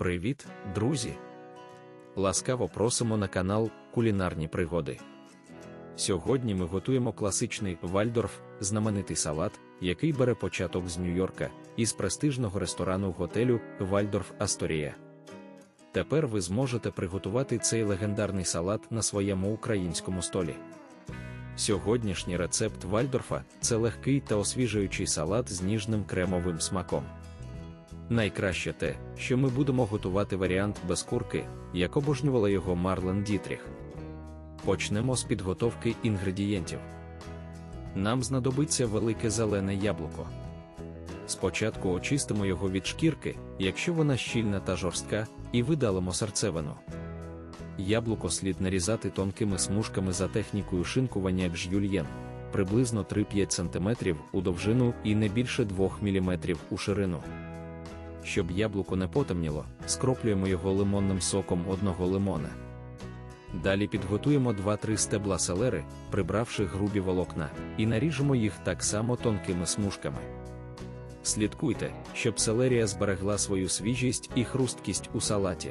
Привіт, друзі! Ласкаво просимо на канал Кулінарні пригоди. Сьогодні ми готуємо класичний Вальдорф, знаменитий салат, який бере початок з Нью-Йорка, із престижного ресторану готелю Вальдорф Асторія. Тепер ви зможете приготувати цей легендарний салат на своєму українському столі. Сьогоднішній рецепт Вальдорфа це легкий та освіжуючий салат з ніжним кремовим смаком. Найкраще те, що ми будемо готувати варіант без курки, як обожнювала його Марлен Дітріх. Почнемо з підготовки інгредієнтів. Нам знадобиться велике зелене яблуко. Спочатку очистимо його від шкірки, якщо вона щільна та жорстка, і видалимо серцевину. Яблуко слід нарізати тонкими смужками за технікою шинкування бжюльєн, приблизно 3-5 см у довжину і не більше 2 мм у ширину. Щоб яблуко не потемніло, скроплюємо його лимонним соком одного лимона. Далі підготуємо 2-3 стебла селери, прибравши грубі волокна, і наріжемо їх так само тонкими смужками. Слідкуйте, щоб селерія зберегла свою свіжість і хрусткість у салаті.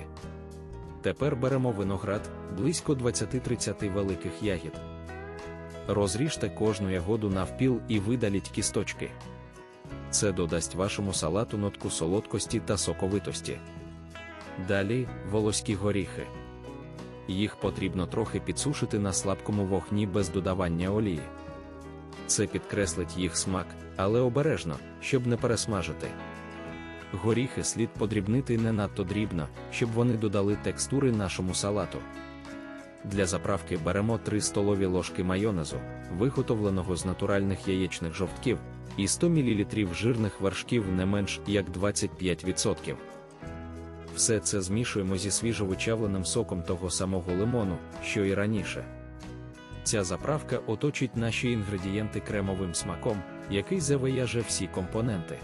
Тепер беремо виноград близько 20-30 великих ягід. Розріжте кожну ягоду навпіл і видаліть кісточки. Це додасть вашому салату нотку солодкості та соковитості. Далі волоські горіхи. Їх потрібно трохи підсушити на слабкому вогні без додавання олії. Це підкреслить їх смак, але обережно, щоб не пересмажити. Горіхи слід подрібнити не надто дрібно, щоб вони додали текстури нашому салату. Для заправки беремо 3 столові ложки майонезу, виготовленого з натуральних яєчних жовтків, і 100 мл жирних вершків не менш як 25%. Все це змішуємо зі свіжовичавленим соком того самого лимону, що і раніше. Ця заправка оточить наші інгредієнти кремовим смаком, який завияже всі компоненти.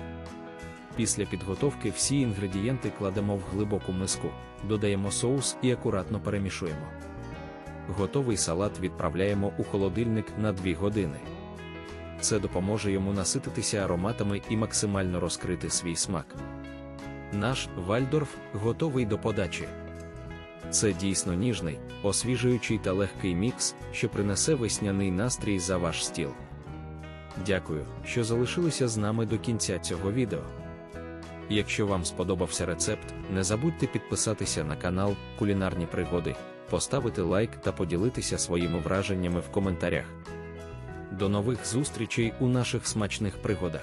Після підготовки всі інгредієнти кладемо в глибоку миску, додаємо соус і акуратно перемішуємо. Готовий салат відправляємо у холодильник на 2 години. Це допоможе йому насититися ароматами і максимально розкрити свій смак. Наш Вальдорф готовий до подачі. Це дійсно ніжний, освіжуючий та легкий мікс, що принесе весняний настрій за ваш стіл. Дякую, що залишилися з нами до кінця цього відео. Якщо вам сподобався рецепт, не забудьте підписатися на канал Кулінарні Пригоди, поставити лайк та поділитися своїми враженнями в коментарях. До нових зустрічей у наших смачних пригодах!